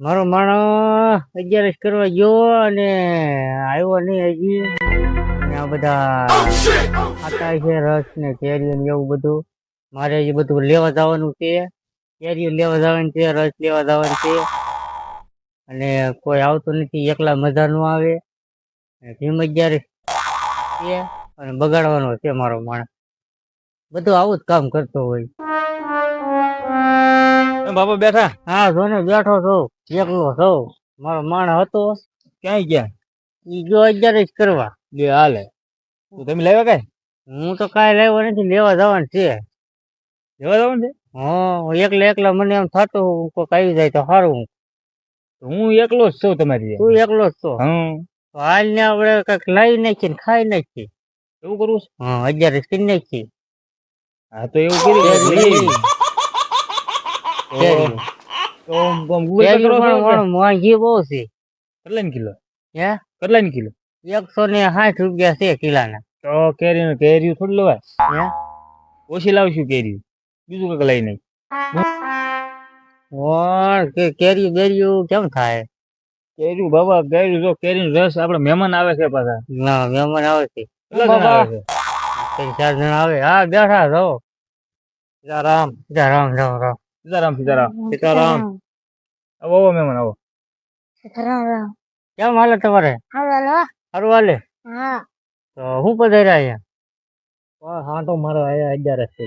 મારો માણસ અગિયારસ કરવા ગયો અને આવ્યો નહીં હજી. આ બધા ખાતા છે રસ ને કેરીઓ ને એવું બધું. મારે હજી બધું લેવા જવાનું છે. કેરીઓ લેવા જવાની છે રસ લેવા જવાનું છે. અને કોઈ આવતું નથી એકલા મજા નો આવે. ભીમ અગિયારસ છે. અને બગાડવાનો છે મારો માણસ. બધું આવું જ કામ કરતો હોય. બાપા બેઠા? હા જો ને બેઠો છું. એકલો છું. મારો માણ હતો. ક્યાંય ગયા? ઈ ગયો જ કરવા. લે હાલે. તો તમે લેવા કઈ? હું તો કાંઈ લેવો નથી લેવા જવાનું છે. લેવા જવાનું છે? હા એકલા એકલા મને એમ થતું કોઈક આવી જાય તો સારું હું. એકલો જ છું તમારી તું એકલો જ છો? હા. હાલ ને આપણે કંઈક લાવી નાખીએ ને ખાઈ નાખીએ. એવું કરવું છે? હા અત્યારે કરી નાખીએ. હા તો એવું કરી કેરી. પણ મોંઘી બહુ છે. કેટલાની કિલો? હે? કિલો? ને સાઠ રૂપિયા છે કિલાના. તો કેરી કેરી થોડી લેવાય. હે? ઓછી લાવશું કેરીયું. બીજું કંઈક લઈ નહીં. પણ કે કેરી બેરીયું કેમ થાય? કેરીયું બાબા કેરીયું જો કેરી રસ આપડે મહેમાન આવે છે પાછા. ના મહેમાન આવે છે. કેટલા આવે છે? ત્રણ ચાર જણા આવે. હા બેઠા રહો. રામ રામ રામ રામ. સીતારામ સીતારામ. સીતારામ. આવો આવો મહેમાન આવો. કેમ હાલે તમારે? સારું હાલે. તો હું પધાર્યા અહીંયા? હા તો મારો આયા અગિયાર છે.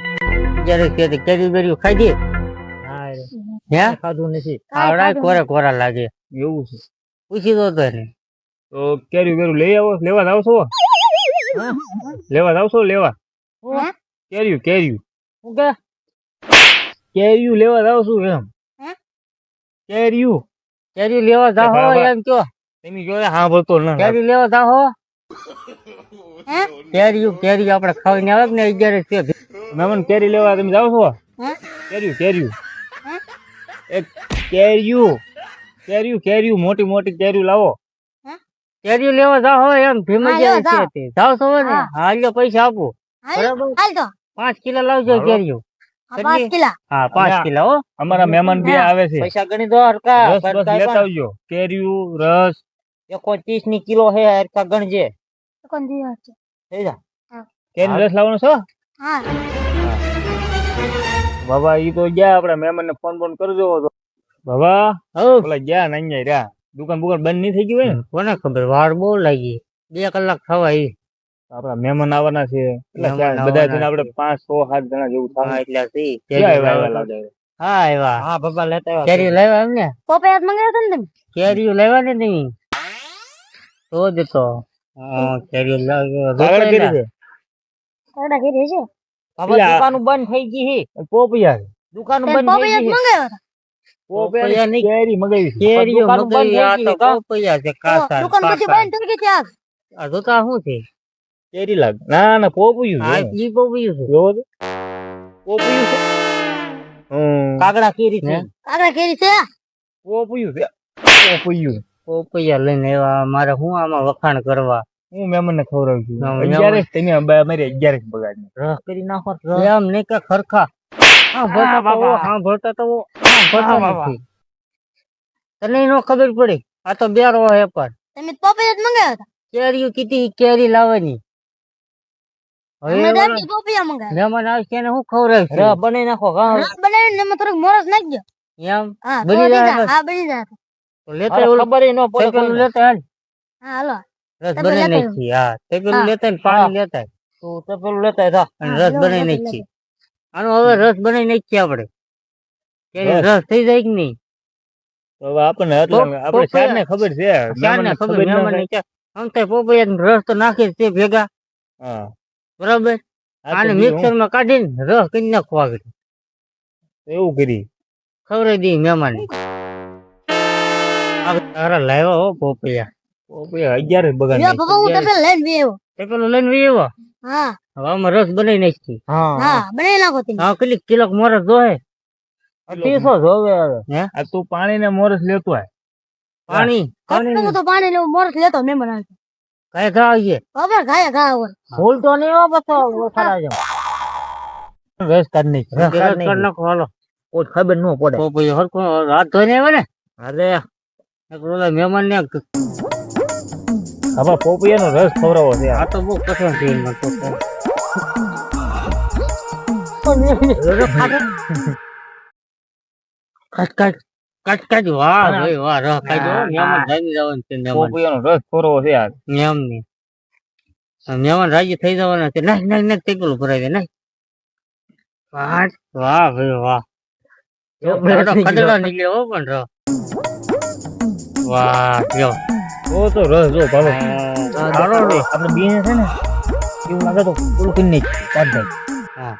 જયારે કે કેરી બેરી ખાઈ દે? હા હે? ખાધું નથી. આવડા કોરા કોરા લાગે. એવું છે. પૂછી દો તો એને. તો કેરી બેરું લઈ આવો લેવા જાવ છો? લેવા જાવ છો લેવા? કેર્યું કેર્યું કે? કેરીયું લેવા જાવ છું એમ. હે? કેરીયું. કેરી લેવા જાહો એમ કયો. તમે જો સાંભળતો ન કેરી લેવા જાહો. કેરી કેરી આપણે ખાઈને આવે ને અગિયાર છે. મેમન કેરી લેવા તમે જાવ છો? કેરીયું કેરીયું. એક કેરીયું. કેરીયું કેરીયું મોટી મોટી કેરીયું લાવો. કેરી લેવા જાહો એમ ફેમસ હા, છે તે. જાવ છો ને? હા. હા પૈસા આપો. બરાબર? પાંચ કિલો લાવજો હાલો. કેરીઓ પાંચ કિલા. હા પાંચ અને હો. અમારા મહેમાન બે આવે છે. પૈસા ગણી દો હરકા રસ લેતા આવજો. કેરીયું રસ. એકો ત્રીસની કિલો હે હરકા ગણજે. કેરી રસ લાવવાનો છો? હા. બાબા ઈ તો ગયા આપડા મહેમાન ને ફોન ફોન કરજો તો. બાબા હઉ. ઓલા ગયા ને અહીંયા રહ્યા. દુકાન બુકાન બંધ નહીં થઈ ગયું હોય ને? કોને ખબર? વાર બહુ લાગી. બે કલાક થવા આવી આપડા મહેમાન આવવાના છે. એટલે બધા જણા આપડે પાંચ સો સાત જણા જેવું હા થાય એટલે કેરી આવ્યા? હા આવ્યા હા પપ્પા લેતા કેરી લેવા એમ ને પોપૈયા મંગાવ્યો હતો ને તમે? કેરીઓ લાવ્યા ને તમે તો. જ તો કેરી લાવ્યો. કેરી છે? કરડા કેરી છે બાબા દુકાન બંધ થઈ ગઈ છે પોપિયા દુકાન બંધ થઈ પોપૈયા ગઈ છે મંગાવ્યો હતો? પોપિયા નહીં. કેરી મગાવી કેરી મગાવી આ તો છે, છે કાસા દુકાન પછી બંધ થઈ ગઈ છે આ તો શું છે? કેરી લાગ ના ના પોપિયું આ છે ઈ પોપૈયું છે જો પોપિયું છે હમ કાગડા કેરી છે કાગડા કેરી છે પોપિયું છે પોપિયું પોપૈયા લઈને આવ્યા મારે હું આમાં વખાણ કરવા હું મહેમાન ને ખવડાવું છું ના, અગિયારસ તમે અંબા- અમારી અગિયારસ બગાડ રહ કરી નાખો એમ નહીં કે ખરખા હા ભરતા તો બાબા. હા ભરતા તો ભરતા બાબા. તને નો ખબર પડી આ તો બેરો હે પણ તમે પોપૈયા જ મંગાવ્યો હતા કેરીઓ કીધી કેરી લાવવાની હવે અમે ઓલા દાદી પોપૈયા મંગાવ્યા મહેમાન આવશે એને હું ખવડાવશે રસ બનાવી નાખો હા. બનાવીને એમાં થોડુંક મોરસ નાખજો એમ? બની તો જાય રસ. હા બની જાય. તો લેતા ખબર ન પડે પેલું લેતા હાલ હા હાલો. રસ બનાવી નાખી હા. તે પેલું લેતા ને પાણી લેતા તું તો પેલું લેતા થા અને રસ બનાવી નાખી. આનો હવે રસ બનાવી નાખીએ આપણે. કેરી રસ. થઈ જાય કે નહીં? હવે આપણને આપણે પોપૈયા. ખબર છે. મહેમાનને ખબર ખબર ન મહેમાનને હોય. ક્યાં? આમ થાય પોપૈયાનો રસ તો નાખે જ તે ભેગા. હા. બરાબર? આને મિક્સરમાં કાઢીને રસ કરી નાખવા એવું કરી. ખવડાવી દી મહેમાન તારા લાવ્યા હો પોપિયા. પોપિયા અગિયાર બગાડ યા બાબા હું તપેલ લઈને બી આવ્યો લઈને આવ્યો હા. હવે આમાં રસ બનાવી નાખી હા. બનાવી નાખો તમે. હા કેટલી કિલો મોરસ જોહે? અઢીસો જોવે હવે. હે? આ તું પાણી ને મોરસ લેતો હે પાણી? પાણી તો પાણી લેવું મોરસ લેતો મેં બનાવ્યો. કઈ ઘા આવીએ ખબર ઘાયા ઘા હોય ભૂલ તો નહીં હો બસો ઓછા લાવજો રસ કાઢ નાખી રસ કરી નાખો હાલો કોઈ ખબર ન પડે પોપૈયો હરખો હાથ ધોઈને આવે ને અરે એક ઓલા મહેમાન ને હવે પોપિયાનો રસ ખવડાવો છે આ તો બહુ કઠણ છે એમાં તો કટ કટ કટ કટ વાહ ભાઈ વાહ રહ દો મહેમાન રાજી જવાનું છે મહેમાન રસ ખવડાવો છે યાર. મેમની મહેમાન રાજી થઈ જવાના છે. નાખ નાખ નાખ તે પેલું ભરાઈ દે નાખ વાહ વાહ ભાઈ વાહ. કદડો નીકળ્યો હો પણ રહ. વાહ જો. તો તો રસ જો ભાલો. સારો રો આપણે બીને છે ને એવું લાગે તો પેલું કરીને કાઢ હા.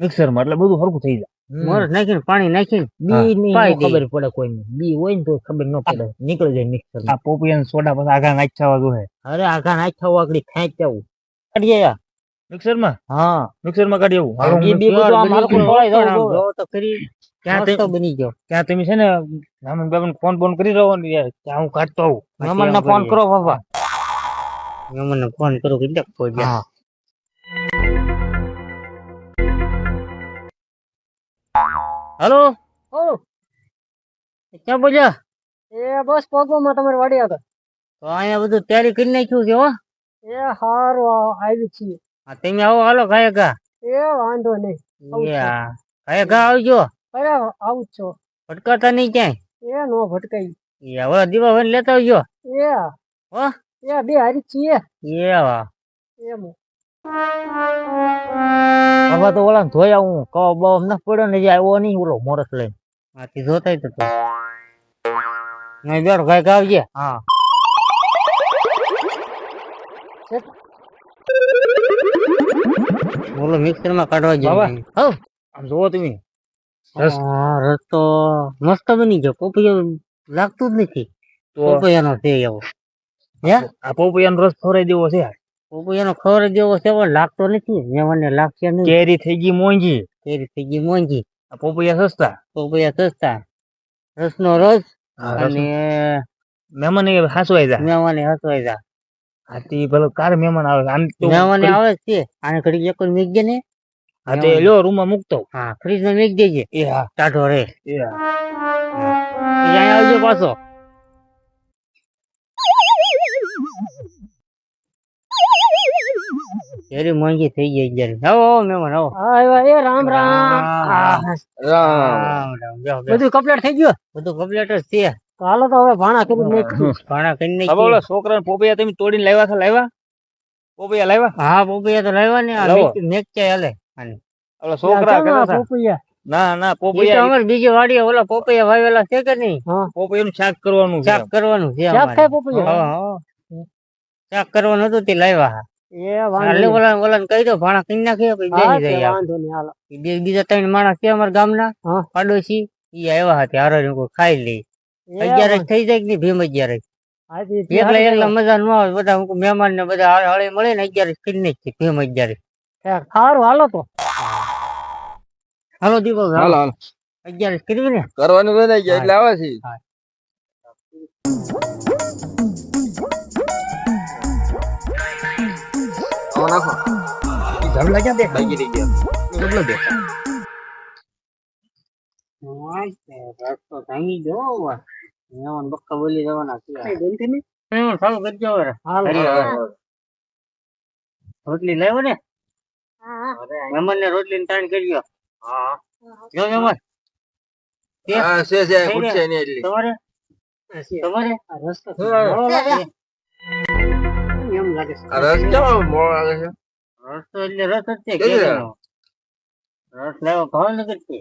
જાય મિક્સરમાં એટલે બધું સરખું થઈ જાય. મોરસ નાખીને પાણી નાખીને બી ની દે. ખબર પડે કોઈને. બી હોય ને તો ખબર ન પડે. નીકળી જાય મિક્સર આ પોપિયાનો સોડા પછી આગા નાખવા હે અરે આઘા નાખ્યા વાકડી ખેંચ જવું કાઢીએ મિક્સરમાં? હા. મિક્સરમાં કાઢી આવું. હાલો બી બી બધું આમ બની પડાય જો તો. કરી ક્યાં તો બની ગયો. ક્યાં તમે છે ને રામન બાબા ફોન ફોન કરી રહ્યો ને ક્યાં ત્યાં હું કાઢતો આવું. રામન ને ફોન કરો બાબા રામન ને ફોન કરો કે દેખ કોઈ હા. હેલો? ક્યાં બોલ્યા? એ બસ પગમાં તમારે વાડી હતા તો અહીંયા બધું તૈયારી કરી નાખ્યું છે હો? એ હારું આવી છીએ. હા, તમે આવો હાલો ગાય ગા. એ વાંધો નહીં. ખાય ગા આવજો. અરે આવું છો. ભટકાતા નહીં ક્યાંય? એ નો ભટકાઈ એ હવે દીવા લેતા આવજો. એ. હો? એ બે હારી છીએ. એ વાહ. એમ. હવે તો ઓલા ધોઈ આવું કવ બહુ ન પડ્યો ને જે આવ્યો નહીં ઓલો મોરસ લઈને. આથી જોતાય તો નહીં ગાય ગા આવજે. હા. બોલો મિક્સરમાં કાઢવા. જાય હવ. આમ જોવો તમે. રસ. તો મસ્ત બની ગયો. પોપૈયો લાગતું જ નથી. પોપૈયાનો છે એવો. હે? આ પોપૈયાનો રસ ખવડાવી દેવો છે. પોપૈયાનો ખબર જેવો છે પણ લાગતો નથી. મને લાગશે નહીં. કેરી થઈ ગઈ મોંઘી. કેરી થઈ ગઈ મોંઘી. પોપૈયા સસ્તા? પોપૈયા સસ્તા. રસનો રસ અને મહેમાન એ જા. મહેમાન હસવાઈ જા. હાથી ભલે કાર મહેમાન આવે. આમ તો મહેમાન આવે છે. આને ઘડી એક મીક દે ને હા તે લ્યો રૂમમાં મૂકતો હા ફ્રીજમાં મીક દેજે. એ હા. ટાઢો રે. એ હા. આવજો પાછો. કેરી મોંઘી થઈ ગઈ જયારે આવો આવો મહેમાન આવો. આવ્યા એ રામ રામ. રામ. બધું કમ્પ્લીટ થઈ ગયું? બધું કમ્પ્લીટ જ છે. હાલો તો હવે ભાણા કરી નાખ્યું ભાણા કરી હવે ઓલા છોકરાને પોપિયા તમે તોડીને લાવ્યા છે લાવ્યા? પોપિયા લાવ્યા? હા પોપૈયા તો લાવ્યા ને આ મેક- મેકચાય હાલે. ઓલા છોકરા કરે છે. પોપૈયા? ના ના પોપૈયા પોપિયા અમારે બીજી વાડી ઓલા પોપૈયા વાવેલા છે કે નહીં? પોપિયાનું શાક કરવાનું છે શાક કરવાનું છે શાક થાય પોપૈયા? હા, હા. શાક કરવાનું હતું તે લાવ્યા એ હા વાંધો એટલે નહીં. ઓલા કહી દો ભાણા કરી નાખીએ પછી હા, બેસી તે જાય વાંધો નહીં, હાલો. બે- બીજા ત્રણ માણસ છે અમારા ગામના હા. પાડોશી ઈ આવ્યા હતા હારો ખાઈ લે. અગિયાર થઈ જાય કે નહીં ભીમ તે એકલા એકલા મજા ન આવે બધા હું મહેમાન ને બધા હળે હળે મળે ને અગિયાર કરી નાખીએ ભીમ અગિયારસ. થાય. હાલો તો. હાલો દીપક હાલો. હાલો હાલો. કરવી ને? કરવાનું એટલે આવે છે બોલી જવાના છે. હમ, ચાલુ કરજો હવે. હાલો. કરી હવે. રોટલી લાવ્યો ને. મહેમાન ને રોટલી ને તાણ કરી નહીં એટલી. તમારે? તમારે? રસ્તો લાગે. છે. રસ કેવો મોળો લાગે છે? રસ તો એટલે રસ જ છે કેરીનો. રસ? લેવો ભાવનગર છે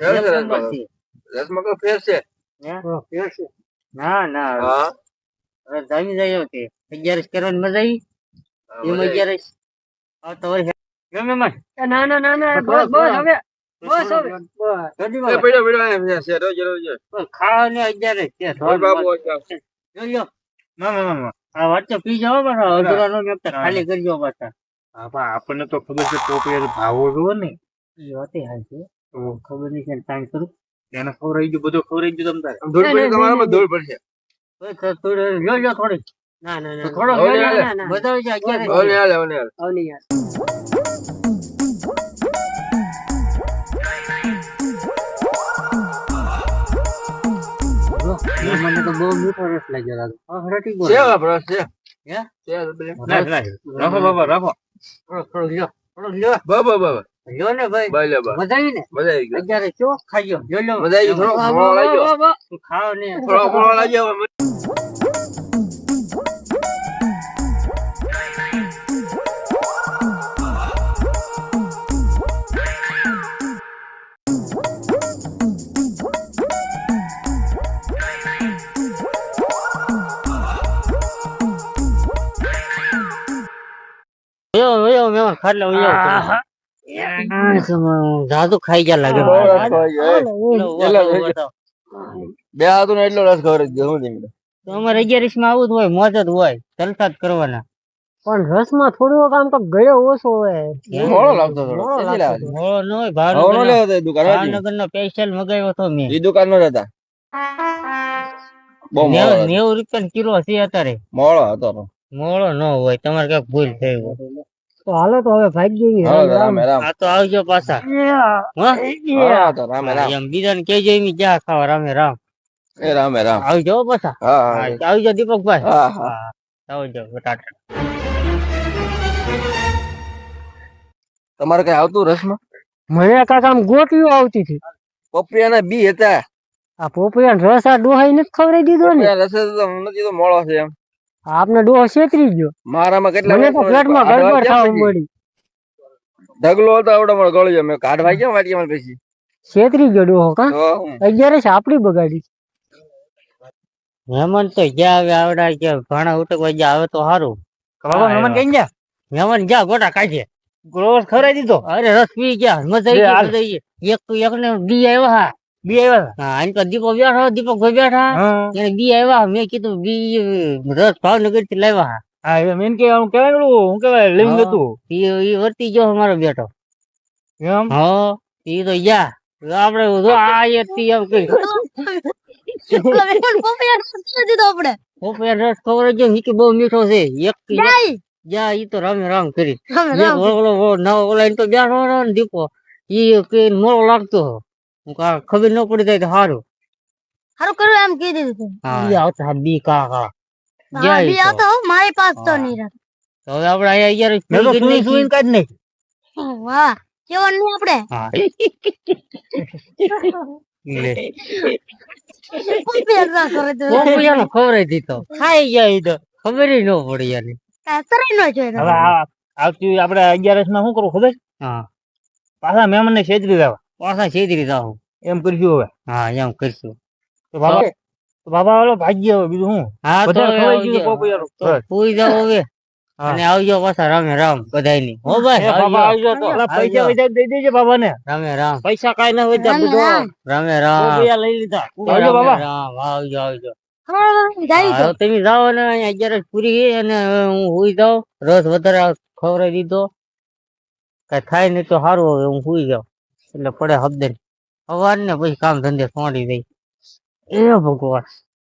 રસમાં? છે. રસમાં કોઈ ફેર છે? ફેર છે. ના ના હા? રસ જામી જાય એવો છે અગિયારસ કરવાની મજા આવી. એમ અગિયારસ. આવતા તો જો ગમે મન ના ના ના ના બસ બસ હવે. બસ હવે. બસ. જલ્દી એ બાબા. પડ્યો પડ્યો છે રોજ રોજ. ખાવા ને અગિયારસ. છે બાબુ ના ના. ના, વાત તો પી જાઓ પાછા અધૂરા નો મેકતા ખાલી કરજો પાછા. હા પણ આપણને તો ખબર છે પોપિયા ભાવો જોવો ને એ વાતે હાલ છે. તો ખબર નહીં છે ટાઈમ કરું એને ખવડાવી ગયું બધું ખવડાવી ગયું તમ તારે. ધૂળ પડી તમારામાં ધૂળ પડશે તો તો થોડું લ્યો લ્યો થોડી. ના ના ના થોડો બતાવી લ્યો હાલે. લ્યો. ને. બતાવજો બહુ મીઠો રસ લાગ્યો દાદા. હરટી. છે હવે રસ છે. હે? નાખ. રાખો બાબા રાખો. થોડોક લ્યો, થોડો લ્યો. બાબા બાબા લ્યો ને ભાઈ. બાય બા. મજા ને મજા આવી અત્યારે ચો ખાઈ ગયો લ્યો, લ્યો. મજા થોડો મોળો લાગ્યો. વાહ, વાહ. તું ખાઓ ને. થોડો મોળો લાગ્યો. આ તમે જાદુ ખાઈ ગયા લાગે રસ. બે હાથું. એટલો રસ ખબર જ હું અમારે અગિયારીસમાં આવું જ હોય મોજ જ હોય જલસા જ કરવાના. પણ રસમાં થોડું આમ તો ગયો ઓછો હોય. મોળો લાગતો થોડો મોળો ન હોય ભાવનગર હતી. નો સ્પેશિયલ મગાવ્યો તો મેં. એ દુકાન નો હતા? નેવું રૂપિયા કિલો છે અત્યારે. મોળો હતો મોળો ન હોય તમારે કંઈક ભૂલ થઈ હોય. તો હાલો તો હવે ભાગી હા તો રામે રામ આ તો આવજો પાછા હા? હા તો રામે રામ એમ બીજાને કહેજો એમ જા ખાવા રામે રામ એ રામે રામ આવજો હો પાછા હા હા, હા આવજો દીપકભાઈ હા હા હા આવજો ટાટા તમારે કઈ આવતું રસમાં? મને કાકા આમ ગોટીઓ આવતી હતી. પપૈયાના બી હતા. આ પોપૈયા રસ આ ડોહાઈ નથી ખવડાવી દીધો ને. પપૈયા રસ તો નથી તો મોળો છે એમ. આપને ડોહો છેતરી ગયો. મારામાં કેટલા મને તો ફ્લેટમાં ગડબડ થાવ મળી. ઢગલો હતો આવડો મને ગળી ગયો મેં કાઢવા ગયા વાટિયામાં પછી. છેતરી ગયો ડોહો કા? તો સાપડી બગાડી. મહેમાન તો જ્યાં આવે આવડા કે ભાણા ઉટકવા જ્યાં આવે તો સારું બાબા મહેમાન કઈ ગયા? મહેમાન જ્યાં ગોટા કાઢે ગ્રોસ ખરાઈ દીધો? અરે રસ પી ગયા. મજા. આવી ગઈ એક તો એક ને બી આવ્યા હા. બી આવ્યા હા આને તો દીપક બેઠો દીપક ભાઈ બેઠા હા. એને બી આવ્યા મેં કીધું બી રસ ભાવનગરથી લાવ્યા હા એમ એમ કે હું કેવાય ને હું કેવાય લેવું હતું. એ એ વર્તી ગયો અમારો બેઠો. એમ? હા એ તો યા આપડે જો આ થી એમ કઈ પોપૈયા રસ ખબર જ ઈ કે બહુ મીઠો છે. એક જા ઈ તો રામે રામ કરી. ઓલો ઓલો નવો ઓલા તો બેઠો દીપો. ઈ કે મોળો લાગતો ખબર ન પડી જાય તો સારું હારું કરું એમ કહી દીધું હા. ઈ આવતા બી કા કા. હા જાય બી તો. હો, મારી પાસ તો નહીં રહે. તો હવે આપણે અહીંયા અગિયાર મેં તો સુઈ સુઈને કાઢી નહીં. વાહ કેવો નહીં આપણે હા. લે. પોપૈયા ના કરે તો. ખાઈ ગયા તો. ખબર ન પડી યાર. કાંઈ ન જોઈ હવે આવતી આપણે અગિયારસમાં શું કરવું ખબર? હા. પાછા મહેમાન ને છેતરી દેવા પાછા છેતરી જાવ એમ કરશું હવે? હા એમ કરશું. તો બાબા તો બાબા ઓલો ભાગ્ય હવે બીજું શું? હા તો બધા સુઈ જાવ હવે. અને આવજો પાછા રામે રામ બધાયની. હો ભાઈ બાબા આવજો. આવજો તો. પૈસા દઈ દેજે બાબા ને રામે રામ. પૈસા કાંઈ ના હોય ત્યાં રામે બધું રામ. રામે લઈ લીધા. આવજો બાબા. રામ. આવજો આવજો. તમે જાઓ ને અહીંયા પૂરી ગઈ અને હું હુઈ જાઉં. રસ વધારે ખવડાવી દીધો. કઈ થાય નહીં તો સારું હવે હું હુઈ જાઉં. એટલે પડે હબદે સવાર ને પછી કામ ધંધે સોંડી દઈ એ ભગવાન.